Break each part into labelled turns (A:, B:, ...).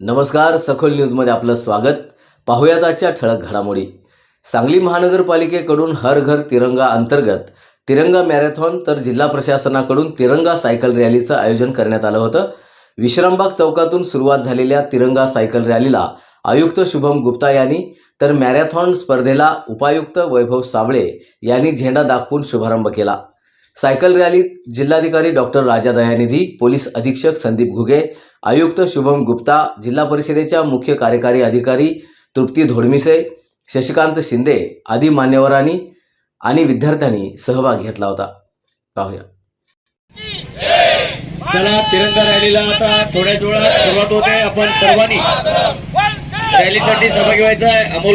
A: नमस्कार सखोल न्यूजमध्ये आपलं स्वागत. पाहुयात आजच्या ठळक घडामोडी. सांगली महानगरपालिकेकडून हर घर तिरंगा अंतर्गत तिरंगा मॅरेथॉन तर जिल्हा प्रशासनाकडून तिरंगा सायकल रॅलीचं आयोजन करण्यात आलं होतं. विश्रामबाग चौकातून सुरुवात झालेल्या तिरंगा सायकल रॅलीला आयुक्त शुभम गुप्ता यांनी तर मॅरेथॉन स्पर्धेला उपायुक्त वैभव साबळे यांनी झेंडा दाखवून शुभारंभ केला. सायकल रॅलीत जिल्हाधिकारी डॉक्टर राजा दयानिधी पोलीस अधीक्षक संदीप घुगे आयुक्त शुभम गुप्ता जिल्हा परिषदेच्या मुख्य कार्यकारी अधिकारी तृप्ती धोडमिसे शशिकांत शिंदे आदी मान्यवरांनी आणि विद्यार्थ्यांनी सहभाग घेतला होता. पाहूया.
B: चला तिरंगा रॅलीला आता थोड्याच वेळात सुरुवात होते. आपण सर्वांनी रॅलीसाठी सहभागी व्हायचा आहे अमोल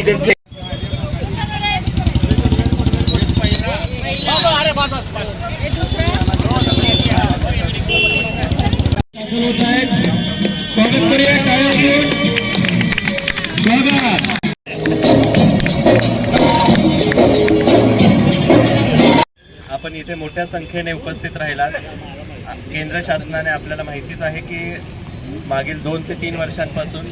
B: आहेत स्वागत करूया स्वागत. आपण इथे मोठ्या संख्येने उपस्थित राहिलात. केंद्र शासनाने आपल्याला माहितीच आहे की मागील दोन ते तीन वर्षांपासून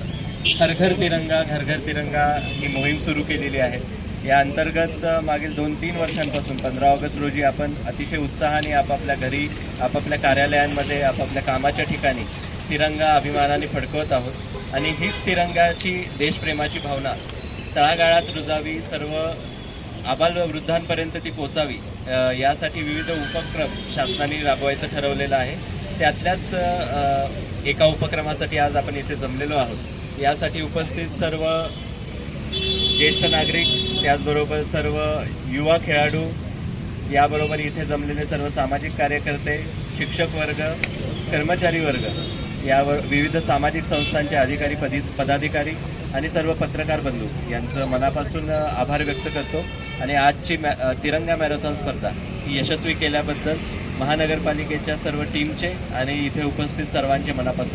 B: हर घर तिरंगा घर घर तिरंगा ही मोहीम सुरू केलेली आहे. या अंतर्गत मागील दोन तीन वर्षांपासून पंधरा ऑगस्ट रोजी आपण अतिशय उत्साहाने आपापल्या घरी आपापल्या कार्यालयांमध्ये आपापल्या कामाच्या ठिकाणी तिरंगा अभिमानाने फडकवत आहोत. आणि हीच तिरंगाची देशप्रेमाची भावना तळागाळात रुजावी सर्व आबाल वृद्धांपर्यंत ती पोचावी यासाठी विविध उपक्रम शासनाने राबवायचं ठरवलेलं आहे. त्यातल्याच एका उपक्रमासाठी आज आपण इथे जमलेलो आहोत. यासाठी उपस्थित सर्व ज्येष्ठ नागरिक त्याचबरोबर सर्व युवा खेळाडू याबरोबर इथे जमलेले सर्व सामाजिक कार्यकर्ते शिक्षक वर्ग कर्मचारी वर्ग यावर विविध सामाजिक संस्थांचे अधिकारी पदी पदाधिकारी आणि सर्व पत्रकार बंधू यांचं मनापासून आभार व्यक्त करतो. आणि आजची मॅ तिरंगा मॅरेथॉन स्पर्धा ही यशस्वी केल्याबद्दल महानगरपालिकेच्या सर्व टीमचे आणि इथे उपस्थित सर्वांचे मनापासून